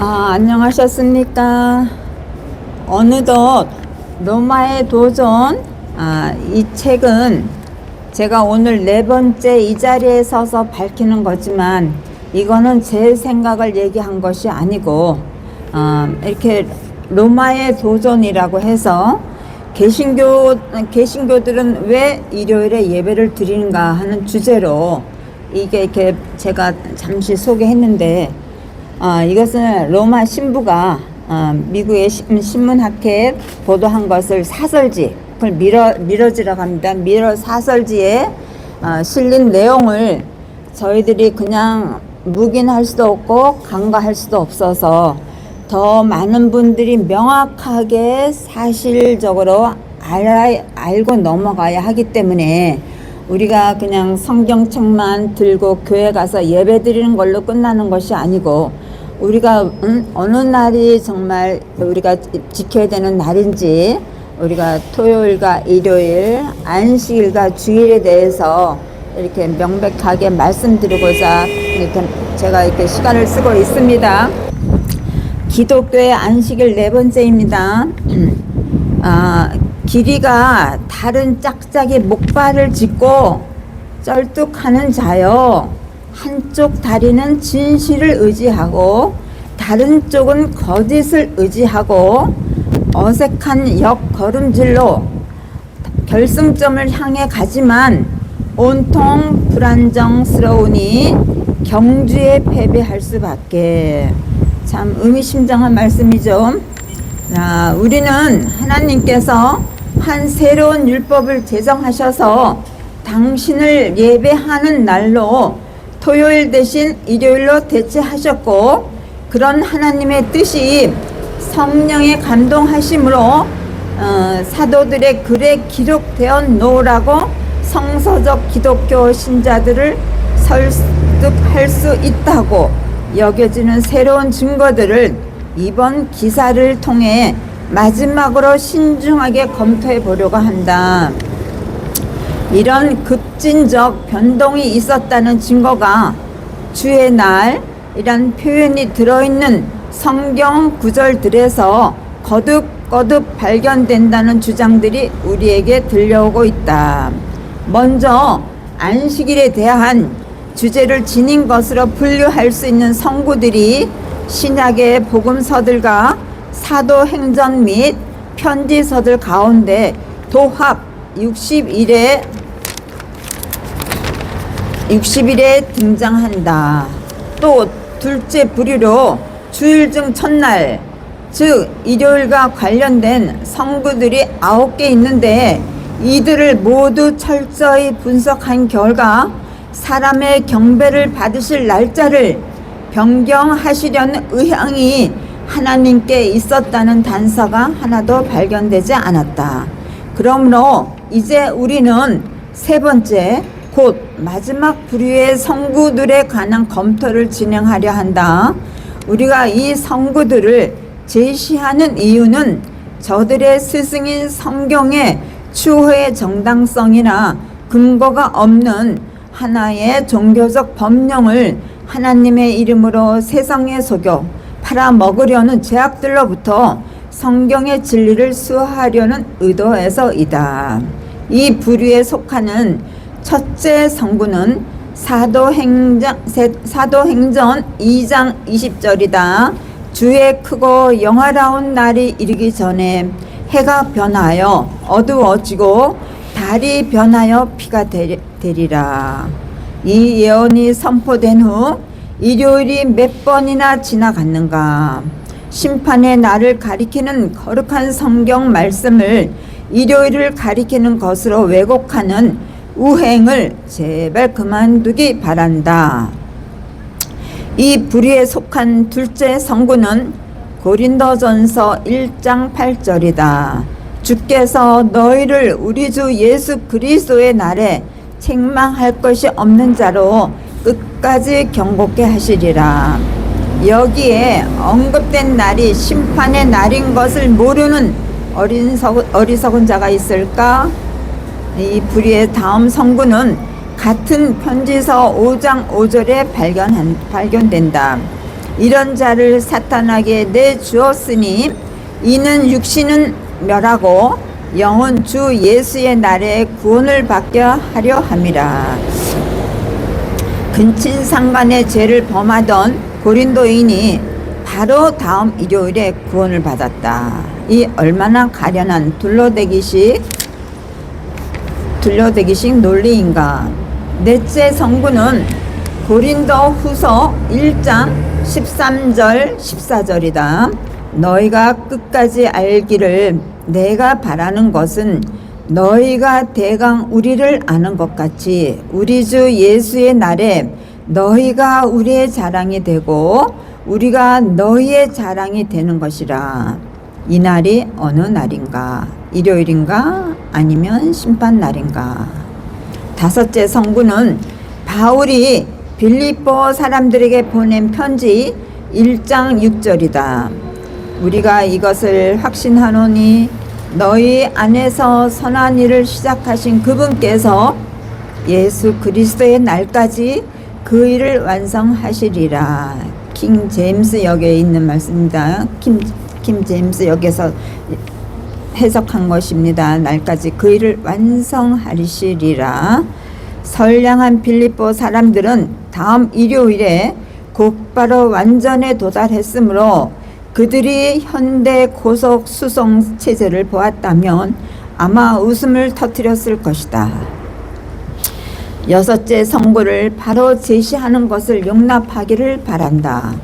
아, 안녕하셨습니까? 어느덧 로마의 도전, 아, 이 책은 제가 오늘 네 번째 이 자리에 서서 밝히는 거지만 이거는 제 생각을 얘기한 것이 아니고, 아, 이렇게 로마의 도전이라고 해서 개신교, 개신교들은 왜 일요일에 예배를 드리는가 하는 주제로 이게 이렇게 제가 잠시 소개했는데, 아, 이것은 로마 신부가 아, 미국의 신- 신문학회에 보도한 것을 사설지, 그걸 미러, 미러지라고 합니다. 미러 사설지에 아, 실린 내용을 저희들이 그냥 묵인할 수도 없고 간과할 수도 없어서 더 많은 분들이 명확하게 사실적으로 알아, 알고 넘어가야 하기 때문에 우리가 그냥 성경책만 들고 교회 가서 예배 드리는 걸로 끝나는 것이 아니고 우리가 음, 어느 날이 정말 우리가 지켜야 되는 날인지 우리가 토요일과 일요일, 안식일과 주일에 대해서 이렇게 명백하게 말씀드리고자 이렇게 제가 이렇게 시간을 쓰고 있습니다. 기독교의 안식일 네 번째입니다. 아, 길이가 다른 짝짝이 목발을 짚고 쩔뚝하는 자요. 한쪽 다리는 진실을 의지하고 다른 쪽은 거짓을 의지하고 어색한 역 걸음질로 결승점을 향해 가지만 온통 불안정스러우니 경주에 패배할 수밖에 참 의미심장한 말씀이죠. 자, 우리는 하나님께서 한 새로운 율법을 제정하셔서 당신을 예배하는 날로 토요일 대신 일요일로 대체하셨고 그런 하나님의 뜻이 성령의 감동하심으로 어, 사도들의 글에 기록되어 놓으라고 성서적 기독교 신자들을 설득할 수 있다고 여겨지는 새로운 증거들을 이번 기사를 통해 마지막으로 신중하게 검토해 보려고 한다. 이런 급진적 변동이 있었다는 증거가 주의 날이란 표현이 들어있는 성경 구절들에서 거듭거듭 발견된다는 주장들이 우리에게 들려오고 있다. 먼저 안식일에 대한 주제를 지닌 것으로 분류할 수 있는 성구들이 신약의 복음서들과 사도행전 및 편지서들 가운데 도합 61에 60일에 등장한다. 또 둘째 부류로 주일중 첫날 즉 일요일과 관련된 성구들이 아홉 개 있는데 이들을 모두 철저히 분석한 결과 사람의 경배를 받으실 날짜를 변경하시려는 의향이 하나님께 있었다는 단서가 하나도 발견되지 않았다. 그러므로 이제 우리는 세 번째 곧 마지막 부류의 성구들에 관한 검토를 진행하려 한다. 우리가 이 성구들을 제시하는 이유는 저들의 스승인 성경의 추호의 정당성이나 근거가 없는 하나의 종교적 법령을 하나님의 이름으로 세상에 속여 팔아먹으려는 제약들로부터 성경의 진리를 수호하려는 의도에서이다. 이 부류에 속하는 첫째 성구는 사도행전, 세- 사도행전 2장 20절이다. 주의 크고 영화로운 날이 이르기 전에 해가 변하여 어두워지고 달이 변하여 피가 되리- 되리라. 이 예언이 선포된 후 일요일이 몇 번이나 지나갔는가. 심판의 날을 가리키는 거룩한 성경 말씀을 일요일을 가리키는 것으로 왜곡하는 우행을 제발 그만두기 바란다. 이 부류에 속한 둘째 성구는 고린도전서 1장 8절이다. 주께서 너희를 우리 주 예수 그리스도의 날에 책망할 것이 없는 자로 끝까지 경고케 하시리라. 여기에 언급된 날이 심판의 날인 것을 모르는 어린석, 어리석은 자가 있을까? 이 불의의 다음 성구는 같은 편지서 5장 5절에 발견한, 발견된다. 이런 자를 사탄에게 내주었으니 이는 육신은 멸하고 영은 주 예수의 날에 구원을 받게 하려 함이라. 근친 상간의 죄를 범하던 고린도인이 바로 다음 일요일에 구원을 받았다. 이 얼마나 가련한 둘러대기식 둘러대기식 논리인가. 넷째 성구는 고린도 후서 1장 13절 14절이다. 너희가 끝까지 알기를 내가 바라는 것은 너희가 대강 우리를 아는 것 같이 우리 주 예수의 날에 너희가 우리의 자랑이 되고 우리가 너희의 자랑이 되는 것이라. 이 날이 어느 날인가? 일요일인가? 아니면 심판 날인가? 다섯째 성구는 바울이 빌립보 사람들에게 보낸 편지 1장 6절이다. 우리가 이것을 확신하노니 너희 안에서 선한 일을 시작하신 그분께서 예수 그리스도의 날까지 그 일을 완성하시리라. 킹 제임스 역에 있는 말씀입니다. 킹, 킹 제임스 역에서 해석한 것입니다. 날까지 그 일을 완성하시리라. 선량한 빌립보 사람들은 다음 일요일에 곧바로 완전에 도달했으므로 그들이 현대 고속 수송 체제를 보았다면 아마 웃음을 터뜨렸을 것이다. 여섯째 성구를 바로 제시하는 것을 용납하기를 바란다.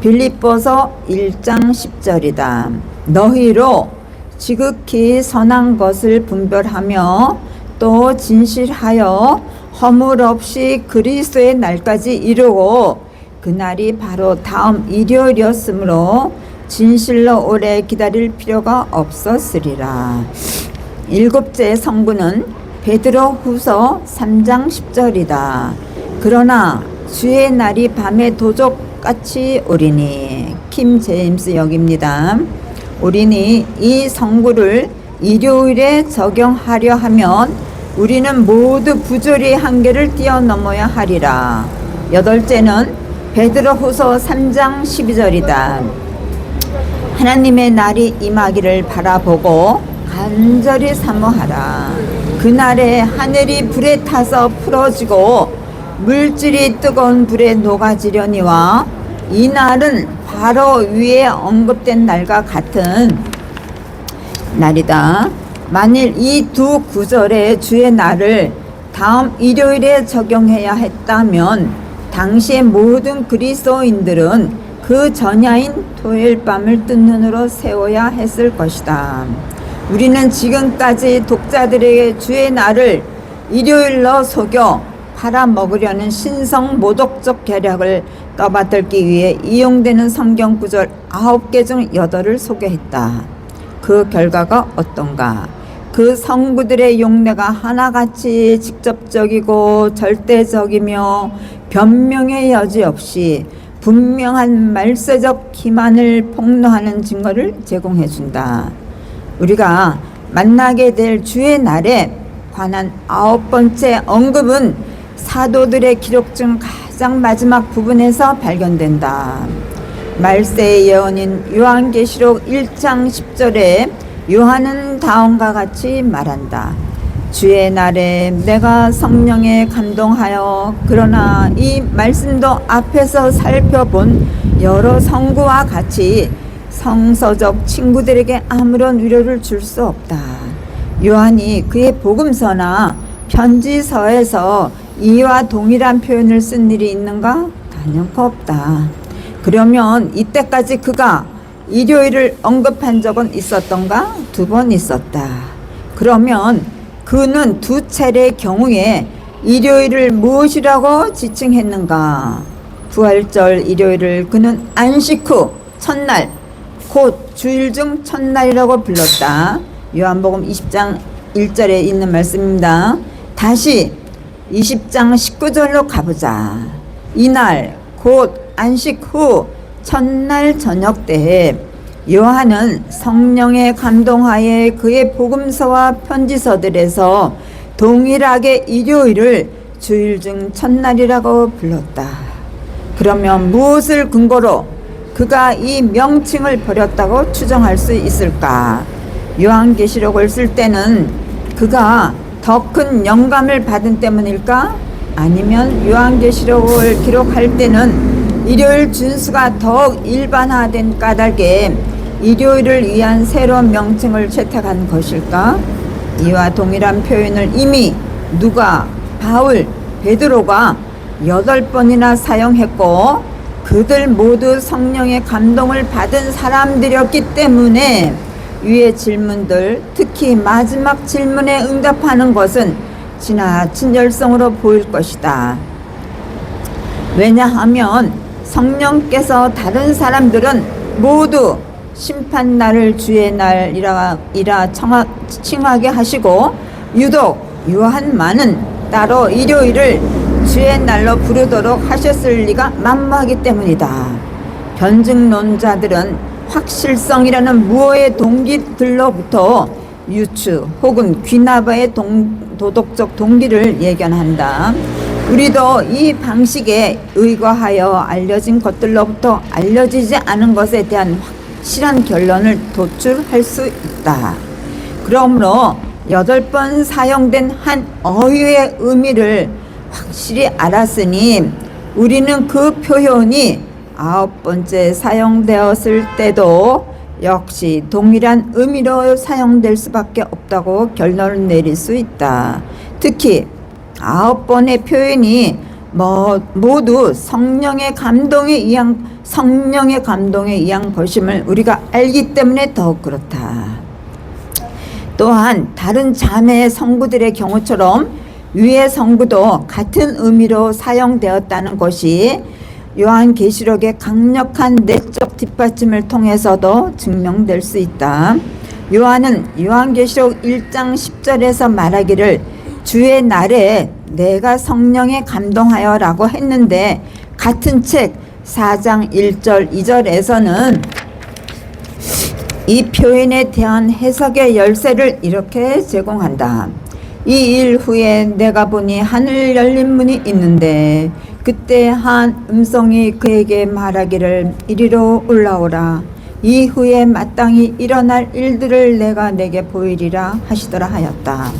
빌립보서 1장 10절이다. 너희로 지극히 선한 것을 분별하며 또 진실하여 허물 없이 그리스도의 날까지 이루고 그날이 바로 다음 일요일이었으므로 진실로 오래 기다릴 필요가 없었으리라. 일곱째 성구는 베드로 후서 3장 10절이다. 그러나 주의 날이 밤에 도적같이 오리니 킴 제임스 역입니다. 우리니 이 성구를 일요일에 적용하려 하면 우리는 모두 부조리 한계를 뛰어넘어야 하리라. 여덟째는 베드로후서 3장 12절이다. 하나님의 날이 임하기를 바라보고 간절히 사모하라. 그날에 하늘이 불에 타서 풀어지고 물질이 뜨거운 불에 녹아지려니와 이 날은 바로 위에 언급된 날과 같은 날이다. 만일 이 두 구절의 주의 날을 다음 일요일에 적용해야 했다면 당시의 모든 그리스도인들은 그 전야인 토요일 밤을 뜬 눈으로 세워야 했을 것이다. 우리는 지금까지 독자들에게 주의 날을 일요일로 속여 팔아먹으려는 신성 모독적 계략을 떠받들기 위해 이용되는 성경 구절 9개 중 8을 소개했다. 그 결과가 어떤가? 그 성구들의 용례가 하나같이 직접적이고 절대적이며 변명의 여지 없이 분명한 말세적 기만을 폭로하는 증거를 제공해 준다. 우리가 만나게 될 주의 날에 관한 아홉 번째 언급은 사도들의 기록 중가 장 마지막 부분에서 발견된다. 말세의 예언인 요한계시록 1장 10절에 요한은 다음과 같이 말한다. 주의 날에 내가 성령에 감동하여 그러나 이 말씀도 앞에서 살펴본 여러 성구와 같이 성서적 친구들에게 아무런 위로를 줄 수 없다. 요한이 그의 복음서나 편지서에서 이와 동일한 표현을 쓴 일이 있는가? 단연코 없다. 그러면 이때까지 그가 일요일을 언급한 적은 있었던가? 두 번 있었다. 그러면 그는 두 차례의 경우에 일요일을 무엇이라고 지칭했는가? 부활절 일요일을 그는 안식 후 첫날, 곧 주일 중 첫날이라고 불렀다. 요한복음 20장 1절에 있는 말씀입니다. 다시 20장 19절로 가보자. 이날, 곧 안식 후 첫날 저녁 때에 요한은 성령의 감동하에 그의 복음서와 편지서들에서 동일하게 일요일을 주일 중 첫날이라고 불렀다. 그러면 무엇을 근거로 그가 이 명칭을 버렸다고 추정할 수 있을까? 요한계시록을 쓸 때는 그가 더 큰 영감을 받은 때문일까? 아니면 요한계시록을 기록할 때는 일요일 준수가 더욱 일반화된 까닭에 일요일을 위한 새로운 명칭을 채택한 것일까? 이와 동일한 표현을 이미 누가, 바울, 베드로가 여덟 번이나 사용했고 그들 모두 성령의 감동을 받은 사람들이었기 때문에 위의 질문들, 특히 마지막 질문에 응답하는 것은 지나친 열성으로 보일 것이다. 왜냐하면 성령께서 다른 사람들은 모두 심판 날을 주의 날이라 이라 청하, 칭하게 하시고 유독 요한만은 따로 일요일을 주의 날로 부르도록 하셨을 리가 만무하기 때문이다. 변증론자들은 확실성이라는 무어의 동기들로부터 유추 혹은 귀나바의 동, 도덕적 동기를 예견한다. 우리도 이 방식에 의거하여 알려진 것들로부터 알려지지 않은 것에 대한 확실한 결론을 도출할 수 있다. 그러므로 여덟 번 사용된 한 어휘의 의미를 확실히 알았으니 우리는 그 표현이 아홉 번째 사용되었을 때도 역시 동일한 의미로 사용될 수밖에 없다고 결론을 내릴 수 있다. 특히 아홉 번의 표현이 뭐 모두 성령의 감동에 의한 성령의 감동에 의한 것임을 우리가 알기 때문에 더욱 그렇다. 또한 다른 자매의 성구들의 경우처럼 위의 성구도 같은 의미로 사용되었다는 것이 요한계시록의 강력한 내적 뒷받침을 통해서도 증명될 수 있다. 요한은 요한계시록 1장 10절에서 말하기를 주의 날에 내가 성령에 감동하여 라고 했는데 같은 책 4장 1절 2절에서는 이 표현에 대한 해석의 열쇠를 이렇게 제공한다. 이 일 후에 내가 보니 하늘 열린 문이 있는데 그때 한 음성이 그에게 말하기를 이리로 올라오라. 이후에 마땅히 일어날 일들을 내가 내게 보이리라 하시더라 하였다.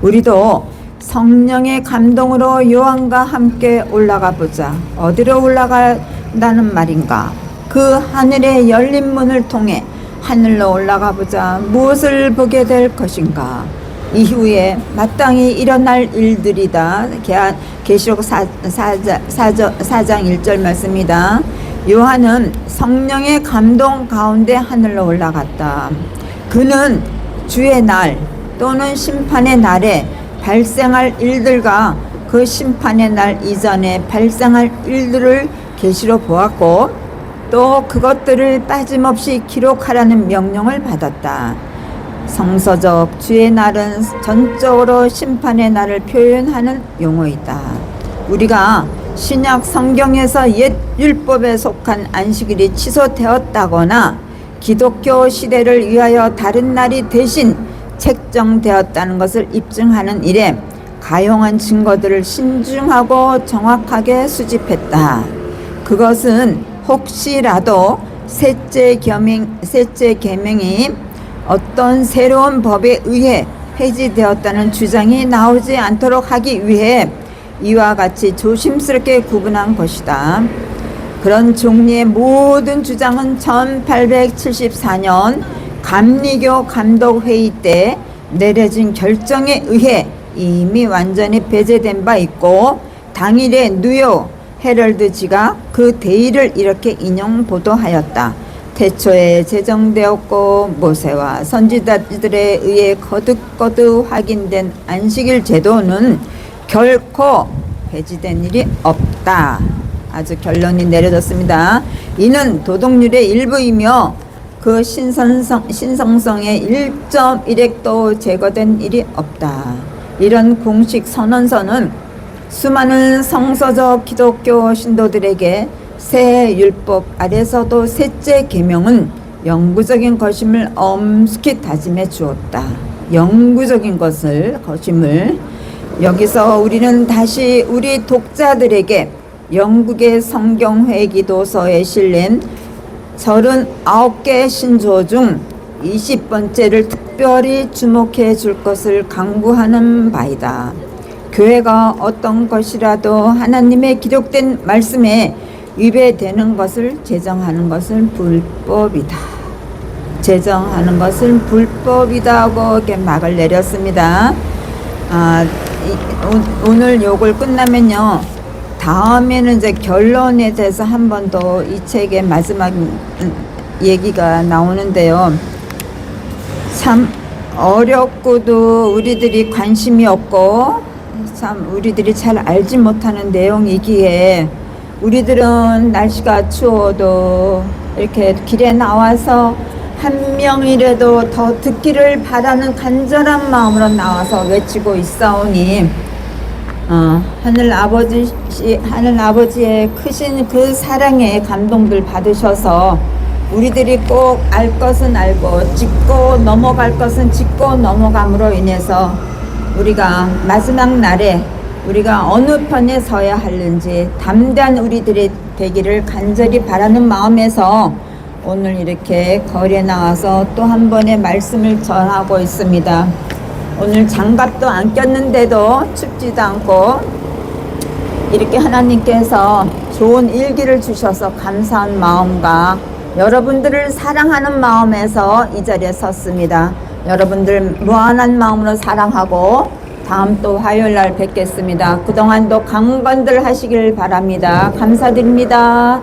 우리도 성령의 감동으로 요한과 함께 올라가 보자. 어디로 올라간다는 말인가? 그 하늘의 열린 문을 통해 하늘로 올라가 보자. 무엇을 보게 될 것인가? 이후에 마땅히 일어날 일들이다. 게- 계시록 4, 4장 1절 말씀이다. 요한은 성령의 감동 가운데 하늘로 올라갔다. 그는 주의 날 또는 심판의 날에 발생할 일들과 그 심판의 날 이전에 발생할 일들을 계시로 보았고 또 그것들을 빠짐없이 기록하라는 명령을 받았다. 성서적 주의 날은 전적으로 심판의 날을 표현하는 용어이다. 우리가 신약 성경에서 옛 율법에 속한 안식일이 취소되었다거나 기독교 시대를 위하여 다른 날이 대신 책정되었다는 것을 입증하는 일에 가용한 증거들을 신중하고 정확하게 수집했다. 그것은 혹시라도 셋째 계명, 셋째 계명이 어떤 새로운 법에 의해 폐지되었다는 주장이 나오지 않도록 하기 위해 이와 같이 조심스럽게 구분한 것이다. 그런 종류의 모든 주장은 1874년 감리교 감독회의 때 내려진 결정에 의해 이미 완전히 배제된 바 있고 당일에 뉴욕 헤럴드지가 그 대의를 이렇게 인용 보도하였다. 태초에 제정되었고 모세와 선지자들에 의해 거듭거듭 확인된 안식일 제도는 결코 폐지된 일이 없다. 아주 결론이 내려졌습니다. 이는 도덕률의 일부이며 그 신선성, 신성성의 1.1핵도 제거된 일이 없다. 이런 공식 선언서는 수많은 성서적 기독교 신도들에게 새 율법 아래서도 셋째 계명은 영구적인 것임을 엄숙히 다짐해 주었다. 영구적인 것을 것임을 여기서 우리는 다시 우리 독자들에게 영국의 성경 회 기도서에 실린 39개 신조 중 20번째를 특별히 주목해 줄 것을 강구하는 바이다. 교회가 어떤 것이라도 하나님의 기록된 말씀에 위배되는 것을 제정하는 것은 불법이다. 제정하는 것은 불법이다고 이렇게 막을 내렸습니다. 아, 이, 오, 오늘 요걸 끝나면요. 다음에는 이제 결론에 대해서 한 번 더 이 책의 마지막 음, 얘기가 나오는데요. 참 어렵고도 우리들이 관심이 없고 참 우리들이 잘 알지 못하는 내용이기에 우리들은 날씨가 추워도 이렇게 길에 나와서 한 명이라도 더 듣기를 바라는 간절한 마음으로 나와서 외치고 있사오니 어, 하늘 아버지 하늘 아버지의 크신 그 사랑에 감동들 받으셔서 우리들이 꼭 알 것은 알고 짚고 넘어갈 것은 짚고 넘어감으로 인해서 우리가 마지막 날에 우리가 어느 편에 서야 하는지 담대한 우리들이 되기를 간절히 바라는 마음에서 오늘 이렇게 거리에 나와서 또 한 번의 말씀을 전하고 있습니다. 오늘 장갑도 안 꼈는데도 춥지도 않고 이렇게 하나님께서 좋은 일기를 주셔서 감사한 마음과 여러분들을 사랑하는 마음에서 이 자리에 섰습니다. 여러분들 무한한 마음으로 사랑하고 다음 또 화요일 날 뵙겠습니다. 그동안도 강건들 하시길 바랍니다. 감사드립니다.